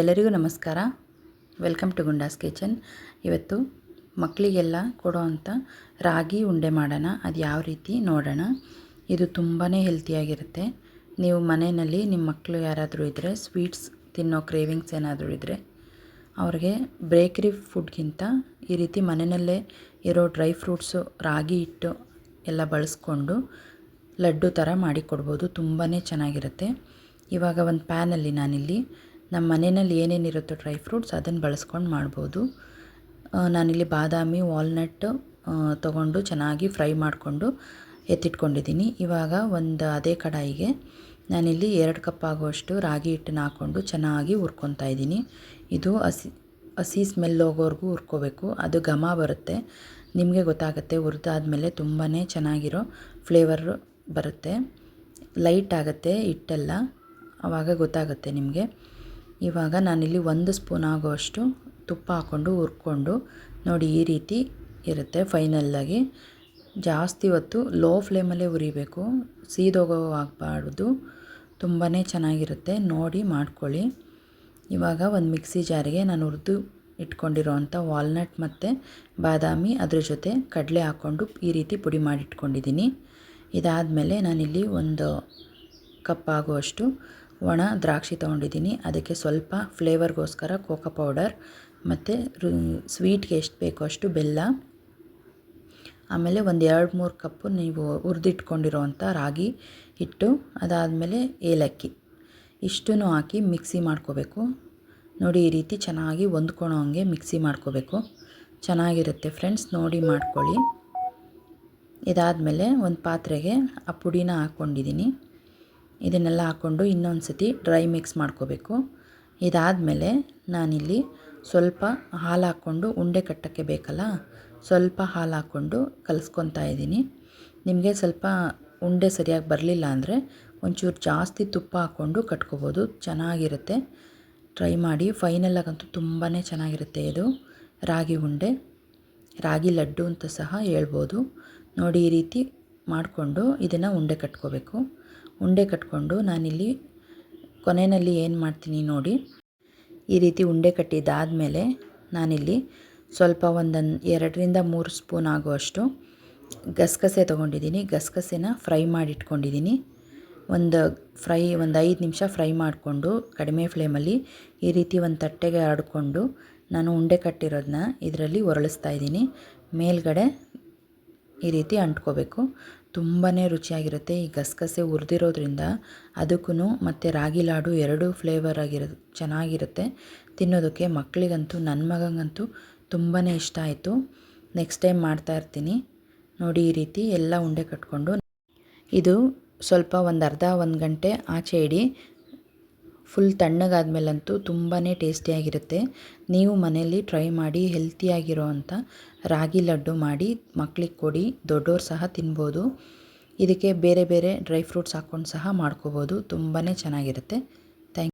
ಎಲ್ಲರಿಗೂ ನಮಸ್ಕಾರ. Welcome to goondas kitchen ಇವತ್ತು ಮಕ್ಕಳಿಗೆಲ್ಲ ಕೊಡೋವಂಥ ರಾಗಿ ಉಂಡೆ ಮಾಡೋಣ. ಅದು ಯಾವ ರೀತಿ ನೋಡೋಣ. ಇದು ತುಂಬಾ ಹೆಲ್ತಿಯಾಗಿರುತ್ತೆ ನೀವು ಮನೆಯಲ್ಲಿ ನಿಮ್ಮ ಮಕ್ಕಳು ಯಾರಾದರೂ ಇದ್ದರೆ ಸ್ವೀಟ್ಸ್ ತಿನ್ನೋ ಕ್ರೇವಿಂಗ್ಸ್ ಏನಾದರೂ ಇದ್ದರೆ ಅವ್ರಿಗೆ ಬೇಕ್ರಿ ಫುಡ್ಗಿಂತ ಈ ರೀತಿ ಮನೆಯಲ್ಲೇ ಇರೋ ಡ್ರೈ ಫ್ರೂಟ್ಸು ರಾಗಿ ಹಿಟ್ಟು ಎಲ್ಲ ಬಳಸ್ಕೊಂಡು ಲಡ್ಡು ಥರ ಮಾಡಿ ಕೊಡ್ಬೋದು. ತುಂಬಾ ಚೆನ್ನಾಗಿರುತ್ತೆ. ಇವಾಗ ಒಂದು ಪ್ಯಾನಲ್ಲಿ ನಾನಿಲ್ಲಿ ನಮ್ಮ ಮನೆಯಲ್ಲಿ ಏನೇನಿರುತ್ತೋ ಡ್ರೈ ಫ್ರೂಟ್ಸ್ ಅದನ್ನು ಬಳಸ್ಕೊಂಡು ಮಾಡ್ಬೋದು. ನಾನಿಲ್ಲಿ ಬಾದಾಮಿ ವಾಲ್ನಟ್ ತಗೊಂಡು ಚೆನ್ನಾಗಿ ಫ್ರೈ ಮಾಡಿಕೊಂಡು ಎತ್ತಿಟ್ಕೊಂಡಿದ್ದೀನಿ. ಇವಾಗ ಒಂದು ಅದೇ ಕಡಾಯಿಗೆ ನಾನಿಲ್ಲಿ ಎರಡು ಕಪ್ ಆಗುವಷ್ಟು ರಾಗಿ ಹಿಟ್ಟನ್ನ ಹಾಕ್ಕೊಂಡು ಚೆನ್ನಾಗಿ ಹುರ್ಕೊತಾ ಇದ್ದೀನಿ. ಇದು ಹಸಿ ಹಸಿ ಸ್ಮೆಲ್ ಹೋಗೋವರೆಗೂ ಹುರ್ಕೋಬೇಕು. ಅದು ಘಮ ಬರುತ್ತೆ. ನಿಮಗೆ ಗೊತ್ತಾಗುತ್ತೆ, ಹುರಿದಾದ್ಮೇಲೆ ತುಂಬಾ ಚೆನ್ನಾಗಿರೋ ಫ್ಲೇವರ್ ಬರುತ್ತೆ. ಲೈಟ್ ಆಗುತ್ತೆ ಹಿಟ್ಟೆಲ್ಲ. ಆವಾಗ ಗೊತ್ತಾಗುತ್ತೆ ನಿಮಗೆ. ಇವಾಗ ನಾನಿಲ್ಲಿ ಒಂದು ಸ್ಪೂನ್ ಆಗುವಷ್ಟು ತುಪ್ಪ ಹಾಕ್ಕೊಂಡು ಹುರ್ಕೊಂಡು ನೋಡಿ ಈ ರೀತಿ ಇರುತ್ತೆ ಫೈನಲ್ಲಾಗಿ. ಜಾಸ್ತಿ ಹೊತ್ತು ಲೋ ಫ್ಲೇಮಲ್ಲೇ ಹುರಿಬೇಕು. ಸೀದೋಗೋ ಆಗಬಾರ್ದು. ತುಂಬಾ ಚೆನ್ನಾಗಿರುತ್ತೆ. ನೋಡಿ ಮಾಡ್ಕೊಳ್ಳಿ. ಇವಾಗ ಒಂದು ಮಿಕ್ಸಿ ಜಾರಿಗೆ ನಾನು ಹುರಿದು ಇಟ್ಕೊಂಡಿರೋವಂಥ ವಾಲ್ನಟ್ ಮತ್ತು ಬಾದಾಮಿ ಅದ್ರ ಜೊತೆ ಕಡಲೆ ಹಾಕ್ಕೊಂಡು ಈ ರೀತಿ ಪುಡಿ ಮಾಡಿಟ್ಕೊಂಡಿದ್ದೀನಿ. ಇದಾದಮೇಲೆ ನಾನಿಲ್ಲಿ ಒಂದು ಕಪ್ ಆಗುವಷ್ಟು ಒಣ ದ್ರಾಕ್ಷಿ ತೊಗೊಂಡಿದ್ದೀನಿ. ಅದಕ್ಕೆ ಸ್ವಲ್ಪ ಫ್ಲೇವರ್ಗೋಸ್ಕರ ಕೋಕೋ ಪೌಡರ್, ಮತ್ತು ಸ್ವೀಟ್ಗೆ ಎಷ್ಟು ಬೇಕೋ ಅಷ್ಟು ಬೆಲ್ಲ. ಆಮೇಲೆ ಒಂದು ಎರಡು ಮೂರು ಕಪ್ಪು ನೀವು ಹುರಿದಿಟ್ಕೊಂಡಿರೋವಂಥ ರಾಗಿ ಹಿಟ್ಟು, ಅದಾದಮೇಲೆ ಏಲಕ್ಕಿ. ಇಷ್ಟೂ ಹಾಕಿ ಮಿಕ್ಸಿ ಮಾಡ್ಕೋಬೇಕು. ನೋಡಿ, ಈ ರೀತಿ ಚೆನ್ನಾಗಿ ಹೊಂದ್ಕೊಳೋ ಹಂಗೆ ಮಿಕ್ಸಿ ಮಾಡ್ಕೋಬೇಕು. ಚೆನ್ನಾಗಿರುತ್ತೆ ಫ್ರೆಂಡ್ಸ್, ನೋಡಿ ಮಾಡ್ಕೊಳ್ಳಿ. ಇದಾದಮೇಲೆ ಒಂದು ಪಾತ್ರೆಗೆ ಆ ಪುಡಿನ ಹಾಕ್ಕೊಂಡಿದ್ದೀನಿ ಇದನ್ನೆಲ್ಲ ಹಾಕ್ಕೊಂಡು ಇನ್ನೊಂದು ಸತಿ ಡ್ರೈ ಮಿಕ್ಸ್ ಮಾಡ್ಕೋಬೇಕು. ಇದಾದಮೇಲೆ ನಾನಿಲ್ಲಿ ಸ್ವಲ್ಪ ಹಾಲು ಹಾಕ್ಕೊಂಡು ಉಂಡೆ ಕಟ್ಟೋಕ್ಕೆ ಬೇಕಲ್ಲ, ಸ್ವಲ್ಪ ಹಾಲು ಹಾಕ್ಕೊಂಡು ಕಲಿಸ್ಕೊತಾ ಇದ್ದೀನಿ. ನಿಮಗೆ ಸ್ವಲ್ಪ ಉಂಡೆ ಸರಿಯಾಗಿ ಬರಲಿಲ್ಲ ಅಂದರೆ ಒಂಚೂರು ಜಾಸ್ತಿ ತುಪ್ಪ ಹಾಕ್ಕೊಂಡು ಕಟ್ಕೋಬೋದು, ಚೆನ್ನಾಗಿರುತ್ತೆ. ಟ್ರೈ ಮಾಡಿ ಫೈನಲ್ಲಾಗಂತೂ ತುಂಬಾ ಚೆನ್ನಾಗಿರುತ್ತೆ ಇದು, ರಾಗಿ ಉಂಡೆ. ರಾಗಿ ಲಡ್ಡು ಅಂತ ಸಹ ಹೇಳ್ಬೋದು. ನೋಡಿ ಈ ರೀತಿ ಮಾಡಿಕೊಂಡು ಇದನ್ನು ಉಂಡೆ ಕಟ್ಕೋಬೇಕು. ಉಂಡೆ ಕಟ್ಕೊಂಡು ನಾನಿಲ್ಲಿ ಕೊನೆಯಲ್ಲಿ ಏನು ಮಾಡ್ತೀನಿ ನೋಡಿ. ಈ ರೀತಿ ಉಂಡೆ ಕಟ್ಟಿದ್ದಾದಮೇಲೆ ನಾನಿಲ್ಲಿ ಸ್ವಲ್ಪ ಒಂದೊಂದು ಎರಡರಿಂದ ಮೂರು ಸ್ಪೂನ್ ಆಗುವಷ್ಟು ಗಸಗಸೆ ತೊಗೊಂಡಿದ್ದೀನಿ. ಗಸಗಸೆನ ಫ್ರೈ ಮಾಡಿ ಇಟ್ಕೊಂಡಿದ್ದೀನಿ ಒಂದು ಫ್ರೈ ಒಂದು ಐದು ನಿಮಿಷ ಫ್ರೈ ಮಾಡಿಕೊಂಡು ಕಡಿಮೆ ಫ್ಲೇಮಲ್ಲಿ ಈ ರೀತಿ ಒಂದು ತಟ್ಟೆಗೆ ಆಡಿಕೊಂಡು ನಾನು ಉಂಡೆ ಕಟ್ಟಿರೋದನ್ನ ಇದರಲ್ಲಿ ಒರಳಿಸ್ತಾ ಇದ್ದೀನಿ. ಮೇಲ್ಗಡೆ ಈ ರೀತಿ ಅಂಟ್ಕೋಬೇಕು. ತುಂಬಾ ರುಚಿಯಾಗಿರುತ್ತೆ. ಈ ಗಸಗಸೆ ಹುರಿದಿರೋದ್ರಿಂದ ಅದಕ್ಕೂ ಮತ್ತು ರಾಗಿ ಲಾಡು ಎರಡೂ ಫ್ಲೇವರ್ ಆಗಿರೋ ಚೆನ್ನಾಗಿರುತ್ತೆ. ತಿನ್ನೋದಕ್ಕೆ ಮಕ್ಕಳಿಗಂತೂ ನನ್ನ ಮಗಂಗಂತೂ ತುಂಬಾ ಇಷ್ಟ ಆಯಿತು. ನೆಕ್ಸ್ಟ್ ಟೈಮ್ ಮಾಡ್ತಾ ಇರ್ತೀನಿ. ನೋಡಿ ಈ ರೀತಿ ಎಲ್ಲ ಉಂಡೆ ಕಟ್ಕೊಂಡು. ಇದು ಸ್ವಲ್ಪ ಒಂದು ಅರ್ಧ, ಒಂದು ಗಂಟೆ ಆಚೆ ಇಡಿ. ಫುಲ್ ತಣ್ಣಗಾದ್ಮೇಲಂತೂ ತುಂಬಾ ಟೇಸ್ಟಿಯಾಗಿರುತ್ತೆ. ನೀವು ಮನೆಯಲ್ಲಿ ಟ್ರೈ ಮಾಡಿ ಹೆಲ್ತಿಯಾಗಿರೋ ಅಂಥ ರಾಗಿ ಲಡ್ಡು ಮಾಡಿ ಮಕ್ಕಳಿಗೆ ಕೊಡಿ ದೊಡ್ಡವ್ರು ಸಹ ತಿನ್ಬೋದು. ಇದಕ್ಕೆ ಬೇರೆ ಬೇರೆ ಡ್ರೈ ಫ್ರೂಟ್ಸ್ ಹಾಕ್ಕೊಂಡು ಸಹ ಮಾಡ್ಕೋಬೋದು. ತುಂಬಾ ಚೆನ್ನಾಗಿರುತ್ತೆ.